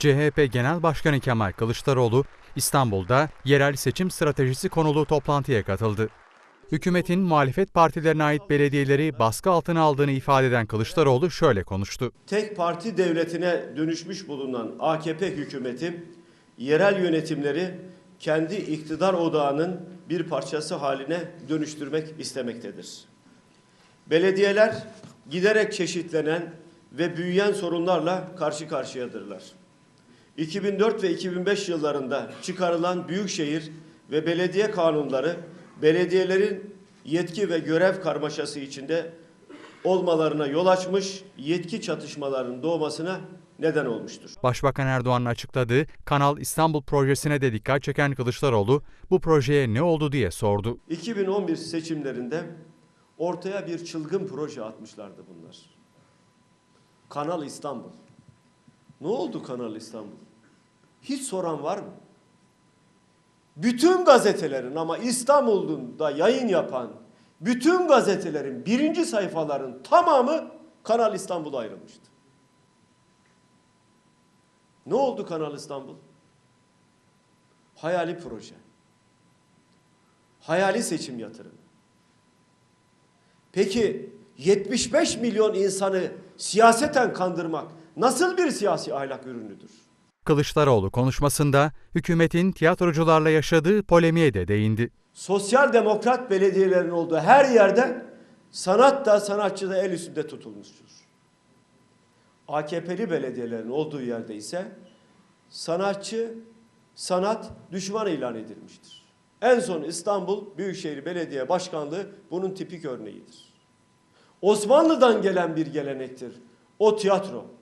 CHP Genel Başkanı Kemal Kılıçdaroğlu İstanbul'da yerel seçim stratejisi konulu toplantıya katıldı. Hükümetin muhalefet partilerine ait belediyeleri baskı altına aldığını ifade eden Kılıçdaroğlu şöyle konuştu. tek parti devletine dönüşmüş bulunan AKP hükümeti yerel yönetimleri kendi iktidar odağının bir parçası haline dönüştürmek istemektedir. Belediyeler giderek çeşitlenen ve büyüyen sorunlarla karşı karşıyadırlar. 2004 ve 2005 yıllarında çıkarılan büyükşehir ve belediye kanunları belediyelerin yetki ve görev karmaşası içinde olmalarına yol açmış, yetki çatışmalarının doğmasına neden olmuştur. Başbakan Erdoğan'ın açıkladığı Kanal İstanbul projesine de dikkat çeken Kılıçdaroğlu bu projeye ne oldu diye sordu. 2011 seçimlerinde ortaya bir çılgın proje atmışlardı bunlar. Kanal İstanbul. Ne oldu Kanal İstanbul? Hiç soran var mı? Bütün gazetelerin ama İstanbul'da yayın yapan bütün gazetelerin birinci sayfaların tamamı Kanal İstanbul'a ayrılmıştı. Ne oldu Kanal İstanbul? Hayali proje. Hayali seçim yatırımı. Peki 75 milyon insanı siyaseten kandırmak nasıl bir siyasi ahlak ürünüdür? Kılıçdaroğlu konuşmasında hükümetin tiyatrocularla yaşadığı polemiğe de değindi. Sosyal demokrat belediyelerin olduğu her yerde sanat da sanatçı da el üstünde tutulmuştur. AKP'li belediyelerin olduğu yerde ise sanatçı, sanat düşman ilan edilmiştir. En son İstanbul Büyükşehir Belediye Başkanlığı bunun tipik örneğidir. Osmanlı'dan gelen bir gelenektir. O tiyatro.